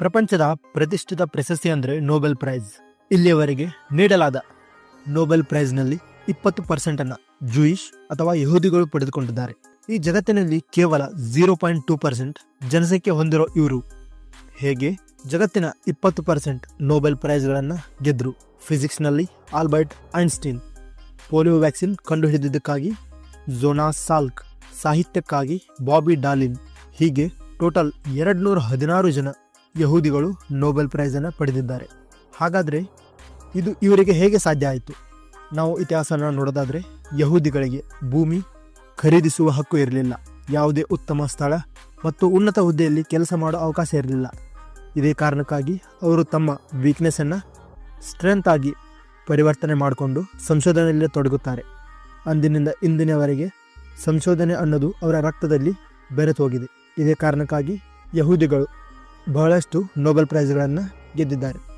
ಪ್ರಪಂಚದ ಪ್ರತಿಷ್ಠಿತ ಪ್ರಶಸ್ತಿ ಅಂದರೆ ನೋಬೆಲ್ ಪ್ರೈಸ್ ಇಲ್ಲಿಯವರೆಗೆ ನೀಡಲಾದ ನೋಬೆಲ್ ಪ್ರೈಸ್ನಲ್ಲಿ ಇಪ್ಪತ್ತು ಪರ್ಸೆಂಟನ್ನು ಜೂಯಿಷ್ ಅಥವಾ ಯಹೂದಿಗಳು ಪಡೆದುಕೊಂಡಿದ್ದಾರೆ. ಈ ಜಗತ್ತಿನಲ್ಲಿ ಕೇವಲ ಝೀರೋ ಪಾಯಿಂಟ್ ಟೂ ಪರ್ಸೆಂಟ್ ಜನಸಂಖ್ಯೆ ಹೊಂದಿರೋ ಇವರು. ಹೇಗೆ? ಜಗತ್ತಿನ ಇಪ್ಪತ್ತು ಪರ್ಸೆಂಟ್ ನೋಬೆಲ್ ಪ್ರೈಸ್ಗಳನ್ನು ಗೆದ್ರು ಫಿಸಿಕ್ಸ್ನಲ್ಲಿ ಆಲ್ಬರ್ಟ್ ಐನ್ಸ್ಟೀನ್ ಪೋಲಿಯೋ ವ್ಯಾಕ್ಸಿನ್ ಕಂಡುಹಿಡಿದಿದ್ದಕ್ಕಾಗಿ ಜೋನಾ ಸಾಲ್ಕ್ ಸಾಹಿತ್ಯಕ್ಕಾಗಿ ಬಾಬಿ ಡಾಲಿನ್ ಹೀಗೆ ಟೋಟಲ್ ಎರಡ್ನೂರ ಹದಿನಾರು ಜನ ಯಹೂದಿಗಳು ನೋಬೆಲ್ ಪ್ರೈಸನ್ನು ಪಡೆದಿದ್ದಾರೆ. ಹಾಗಾದರೆ ಇದು ಇವರಿಗೆ ಹೇಗೆ ಸಾಧ್ಯ ಆಯಿತು? ನಾವು ಇತಿಹಾಸನ ನೋಡೋದಾದರೆ ಯಹೂದಿಗಳಿಗೆ ಭೂಮಿ ಖರೀದಿಸುವ ಹಕ್ಕು ಇರಲಿಲ್ಲ. ಯಾವುದೇ ಉತ್ತಮ ಸ್ಥಳ ಮತ್ತು ಉನ್ನತ ಹುದ್ದೆಯಲ್ಲಿ ಕೆಲಸ ಮಾಡೋ ಅವಕಾಶ ಇರಲಿಲ್ಲ. ಇದೇ ಕಾರಣಕ್ಕಾಗಿ ಅವರು ತಮ್ಮ ವೀಕ್ನೆಸ್ಸನ್ನು ಸ್ಟ್ರೆಂತ್ ಆಗಿ ಪರಿವರ್ತನೆ ಮಾಡಿಕೊಂಡು ಸಂಶೋಧನೆಯಲ್ಲೇ ತೊಡಗುತ್ತಾರೆ. ಅಂದಿನಿಂದ ಇಂದಿನವರೆಗೆ ಸಂಶೋಧನೆ ಅನ್ನೋದು ಅವರ ರಕ್ತದಲ್ಲಿ ಬೆರೆತು ಹೋಗಿದೆ ಇದೇ ಕಾರಣಕ್ಕಾಗಿ ಯಹೂದಿಗಳು ಬಹಳಷ್ಟು ನೊಬೆಲ್ ಪ್ರೈಸ್ಗಳನ್ನು ಗೆದ್ದಿದ್ದಾರೆ.